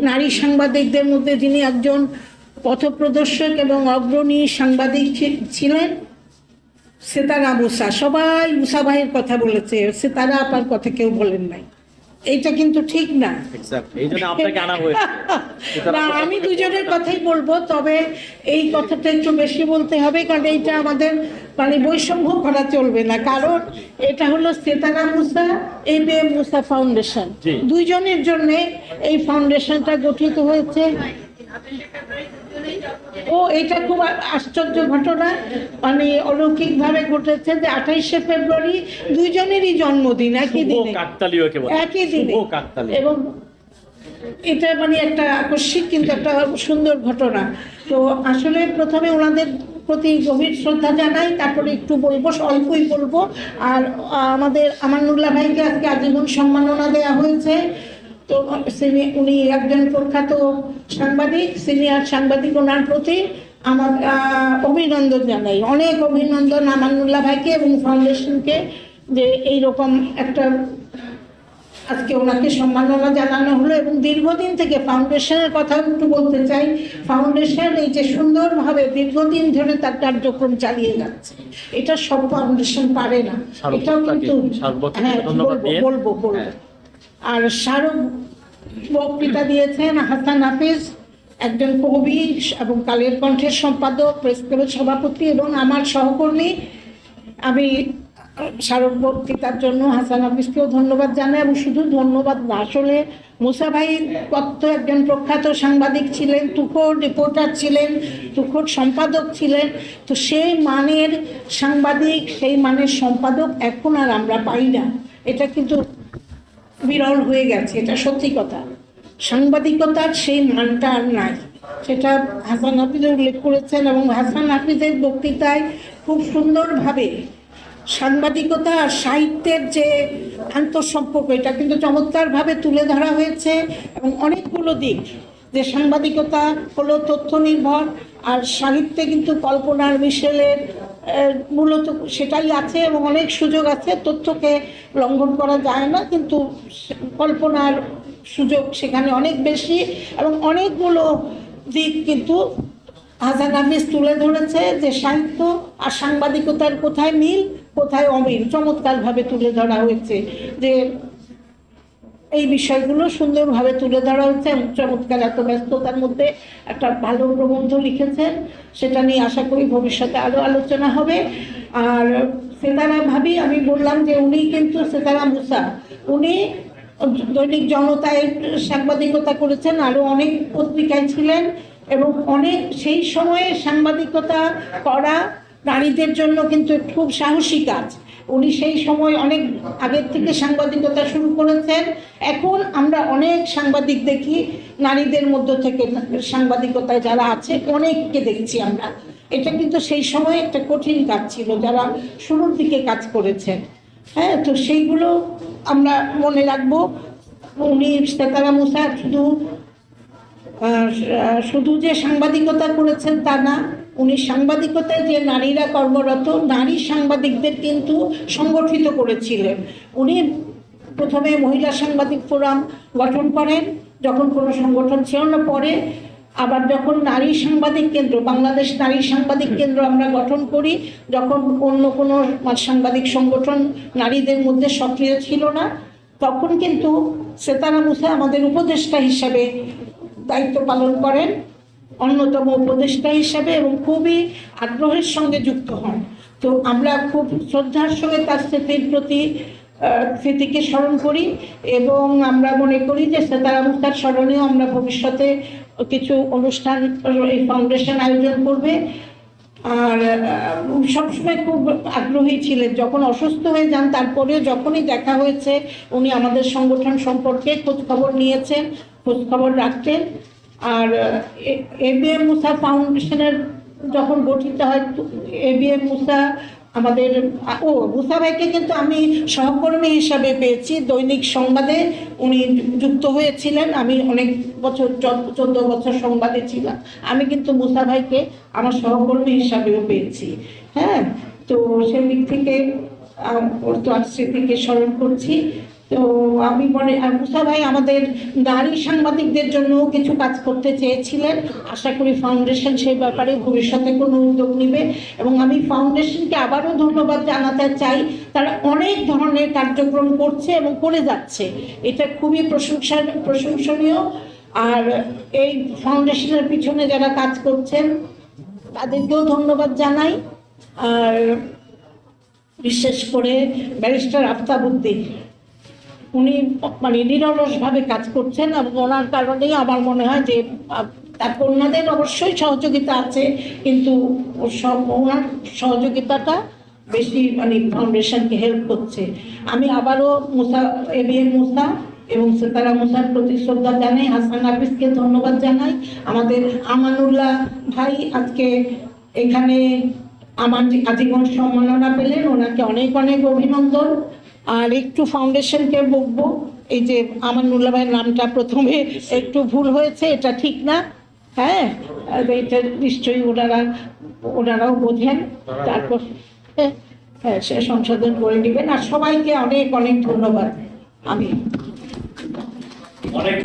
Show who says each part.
Speaker 1: নারী সাংবাদিকদের মধ্যে তিনি একজন পথপ্রদর্শক এবং অগ্রণী সাংবাদিক ছিলেন, সেতারা মুসা। সবাই মুসা ভাইয়ের কথা বলেছে। সেতারা আপার কথা কেউ বলেন নাই। এইটা কিন্তু ঠিক না। না আমি দুজনের কথাই বলব তবে এই কথাটা একটু বেশি বলতে হবে কারণ এইটা আমাদের মানে বৈষম্য করা চলবে না। কারণ এটা হলো Setara Musa A M Musa foundation. দুইজনের জন্য এই ফাউন্ডেশনটা গঠিত হয়েছে। ও এটা খুব আশ্চর্য ঘটনা। মানে অলৌকিক ভাবে ঘটেছে যে আঠাইশে ফেব্রুয়ারি দুইজনেরই জন্মদিন একই দিনে। একই দিনে। এবং এটা মানে একটা আকস্মিক কিন্তু একটা সুন্দর ঘটনা। তো আসলে প্রথমে ওনাদের প্রতি গভীর শ্রদ্ধা জানাই তারপরে একটু বলব অল্পই বলব। আর আমাদের আমানুল্লাহ ভাইকে আজকে আজীবন সম্মাননা দেওয়া হয়েছে। তো সিনি- উনি একজন প্রখ্যাত সাংবাদিক সিনিয়র সাংবাদিক ওনার প্রতি আমার অভিনন্দন জানাই। অনেক অভিনন্দন আমানুল্লাহ ভাইকে এবং ফাউন্ডেশনকে যে এইরকম একটা আজকে ওনাকে সম্মাননা জানানো হলো এবং দীর্ঘদিন থেকে ফাউন্ডেশনের কথা একটু বলতে চাই ফাউন্ডেশন এই যে সুন্দরভাবে দীর্ঘদিন ধরে তার কার্যক্রম চালিয়ে যাচ্ছে এটা সব ফাউন্ডেশন পারে না। এটাও কিন্তু হ্যাঁ বলব। বলব বলব। আর স্মারক বক্তৃতা দিয়েছেন হাসান হাফিজ, একজন কবি এবং কালের কণ্ঠের সম্পাদক, প্রেস ক্লাবের সভাপতি এবং আমার সহকর্মী। আমি স্মারক বক্তৃতার জন্য হাসান হাফিজকেও ধন্যবাদ জানাই এবং শুধু ধন্যবাদ আসলে মুসা ভাই কত একজন প্রখ্যাত সাংবাদিক ছিলেন তুখোর রিপোর্টার ছিলেন তুখোর সম্পাদক ছিলেন। তো সেই মানের সাংবাদিক, সেই মানের সম্পাদক এখন আর আমরা পাই না। এটা কিন্তু বিরল হয়ে গেছে, এটা সত্যি কথা। সাংবাদিকতার সেই মানটা আর নাই। সেটা হাসান হাফিজ উল্লেখ করেছেন এবং হাসান হাফিজের বক্তৃতায় খুব সুন্দরভাবে সাংবাদিকতা আর সাহিত্যের যে আন্তঃসম্পর্ক, এটা কিন্তু চমৎকারভাবে তুলে ধরা হয়েছে এবং অনেকগুলো দিক যে সাংবাদিকতা হলো তথ্য নির্ভর আর সাহিত্যে কিন্তু কল্পনার মিশেলের মূলত সেটাই আছে এবং অনেক সুযোগ আছে, তথ্যকে লঙ্ঘন করা যায় না, কিন্তু কল্পনার সুযোগ সেখানে অনেক বেশি এবং অনেকগুলো দিক কিন্তু হাসান হাফিজ তুলে ধরেছে যে সাহিত্য আর সাংবাদিকতার কোথায় মিল, কোথায় অমিল, চমৎকারভাবে তুলে ধরা হয়েছে যে এই বিষয়গুলো সুন্দরভাবে তুলে ধরা হচ্ছে চমৎকার এত ব্যস্ততার মধ্যে একটা ভালো প্রবন্ধ লিখেছেন। সেটা নিয়ে আশা করি ভবিষ্যতে আরও আলোচনা হবে। আর সেতারা ভাবি, আমি বললাম যে উনি কিন্তু সেতারা মুসা। উনি দৈনিক জনতায় সাংবাদিকতা করেছেন আরও অনেক পত্রিকায় ছিলেন এবং অনেক সেই সময়ে সাংবাদিকতা করা নারীদের জন্য কিন্তু খুব সাহসী কাজ। উনি সেই সময় অনেক আগের থেকে সাংবাদিকতা শুরু করেছেন। এখন আমরা অনেক সাংবাদিক দেখি, নারীদের মধ্য থেকে সাংবাদিকতায় যারা আছে, অনেককে দেখছি আমরা। এটা কিন্তু সেই সময় একটা কঠিন কাজ ছিল, যারা শুরুর দিকে কাজ করেছেন। হ্যাঁ তো সেইগুলো আমরা মনে রাখব। উনি, সেতারা মুসা শুধু শুধু যে সাংবাদিকতা করেছেন তা না, উনি সাংবাদিকতায় যে নারীরা কর্মরত, নারী সাংবাদিকদের কিন্তু সংগঠিত করেছিলেন। উনি প্রথমে মহিলা সাংবাদিক ফোরাম গঠন করেন, যখন কোনো সংগঠন ছিল না, পরে আবার যখন নারী সাংবাদিক কেন্দ্র, বাংলাদেশ নারী সাংবাদিক কেন্দ্র আমরা গঠন করি, যখন অন্য কোনো সাংবাদিক সংগঠন নারীদের মধ্যে সক্রিয় ছিল না, তখন কিন্তু সেতারা মুসা আমাদের উপদেষ্টা হিসাবে দায়িত্ব পালন করেন, অন্যতম উপদেষ্টা হিসাবে এবং খুবই আগ্রহের সঙ্গে যুক্ত হন। তো আমরা খুব শ্রদ্ধার সঙ্গে তার স্মৃতির প্রতি স্মৃতিকে স্মরণ করি এবং আমরা মনে করি যে সেতারা তার স্মরণেও আমরা ভবিষ্যতে কিছু অনুষ্ঠান ফাউন্ডেশন আয়োজন করবে। আর সবসময় খুব আগ্রহী ছিলেন। যখন অসুস্থ হয়ে যান, তারপরেও যখনই দেখা হয়েছে, উনি আমাদের সংগঠন সম্পর্কে খোঁজ খবর নিয়েছেন খোঁজ খবর রাখতেন। আর এ বি এম মুসা ফাউন্ডেশনের যখন গঠিত হয়, এ বি এম মুসা আমাদের, ও, মুসা ভাইকে কিন্তু আমি সহকর্মী হিসাবে পেয়েছি দৈনিক সংবাদে। উনি যুক্ত হয়েছিলেন। আমি অনেক বছর, চোদ্দ বছর সংবাদে ছিলাম। আমি কিন্তু মুসা ভাইকে আমার সহকর্মী হিসাবেও পেয়েছি। হ্যাঁ তো সেদিক থেকে ওর তো আর স্মৃতিকে স্মরণ করছি। তো আমি মনে, আর মুসা ভাই আমাদের নারী সাংবাদিকদের জন্য কিছু কাজ করতে চেয়েছিলেন। আশা করি ফাউন্ডেশন সেই ব্যাপারে ভবিষ্যতে কোনো উদ্যোগ নেবে। এবং আমি ফাউন্ডেশনকে আবারও ধন্যবাদ জানাতে চাই। তারা অনেক ধরনের কার্যক্রম করছে এবং করে যাচ্ছে। এটা খুবই প্রশংসা প্রশংসনীয়। আর এই ফাউন্ডেশনের পিছনে যারা কাজ করছেন, তাদেরকেও ধন্যবাদ জানাই। আর বিশেষ করে ব্যারিস্টার আফতাবুদ্দিন উনি মানে নিরলসভাবে কাজ করছেন এবং ওনার কারণেই আমার মনে হয় যে তার কন্যাদের অবশ্যই সহযোগিতা আছে, কিন্তু সব ওনার সহযোগিতাটা বেশি মানে ফাউন্ডেশনকে হেল্প করছে। আমি আবারও মুসা এ বি এম মুসা এবং সেতারা মুসার প্রতি শ্রদ্ধা জানাই, হাসান হাফিজকে ধন্যবাদ জানাই। আমাদের আমানুল্লাহ ভাই আজকে এখানে আমার আজীবন সম্মাননা পেলেন, ওনাকে অনেক অনেক অভিনন্দন। আর একটু ফাউন্ডেশনকে বকবো। এই যে আমার নুল্লা ভাইয়ের নামটা প্রথমে একটু ভুল হয়েছে এটা ঠিক না। হ্যাঁ? এটা নিশ্চয়ই ওনারা ওনারাও বোঝেন। তারপর হ্যাঁ, হ্যাঁ সে সংশোধন করে নেবেন। আর সবাইকে অনেক অনেক ধন্যবাদ। আমি